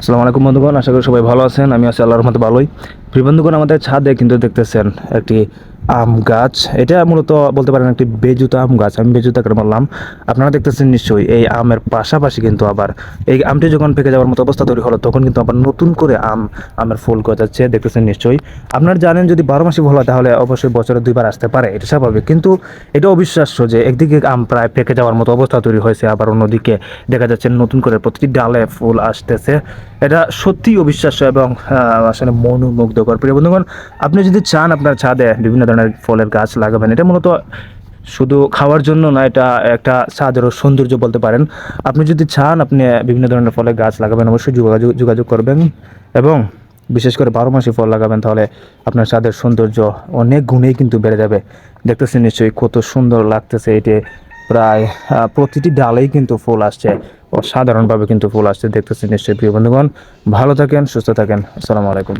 আসসালামু আলাইকুম বন্ধুগণ, আশা করি সবাই ভালো আছেন। আমি আছি আল্লাহর রহমতে ভালোই। প্রিয় বন্ধুগণ, আমাদের ছাদে কিন্তু দেখতেছেন একটি আম গাছ। এটা মূলত বলতে পারেন একটি বেজুতা আম গাছ। আমি বেজুতা করে বললাম? আপনারা দেখতেছেন নিশ্চয়ই এই আমের পাশাপাশি কিন্তু আবার এই আমটি যখন পেকে যাওয়ার মতো অবস্থা তৈরি হলো, তখন কিন্তু আবার নতুন করে আম, আমের ফুল গজাচ্ছে। দেখতেছেন নিশ্চয়ই। আপনারা জানেন যদি বারো মাসি হয় তাহলে অবশ্যই বছরে দুইবার আসতে পারে। এটা স্বাভাবিক। কিন্তু এটা অবিশ্বাস্য যে একদিকে আম প্রায় পেকে যাওয়ার মতো অবস্থা তৈরি হয়েছে, আবার অন্যদিকে দেখা যাচ্ছে নতুন করে প্রতিটি ডালে ফুল আসতেছে। এটা সত্যি অবিশ্বাস্য এবং আসলে মনোমুগ্ধকর। প্রিয় বন্ধুগণ, আপনি যদি চান আপনার ছাদে বিভিন্ন ধরনের ফলের গাছ লাগাবেন, এটা মূলত শুধু খাওয়ার জন্য না, এটা একটা ছাদেরও সৌন্দর্য বলতে পারেন। আপনি যদি চান আপনি বিভিন্ন ধরনের ফলের গাছ লাগাবেন, অবশ্যই যোগাযোগ যোগাযোগ করবেন এবং বিশেষ করে বারো মাসে ফল লাগাবেন, তাহলে আপনার ছাদের সৌন্দর্য অনেক গুণেই কিন্তু বেড়ে যাবে। দেখতেছেন নিশ্চয়ই কত সুন্দর লাগতেছে এটি প্রায় প্রতিটি ডালেই কিন্তু ফুল আসছে। সাধারণভাবে কিন্তু ফুল আসছে, দেখতেছেন নিশ্চয়ই প্রিয় বন্ধুগণ। ভালো থাকেন, সুস্থ থাকেন। আসসালামু আলাইকুম।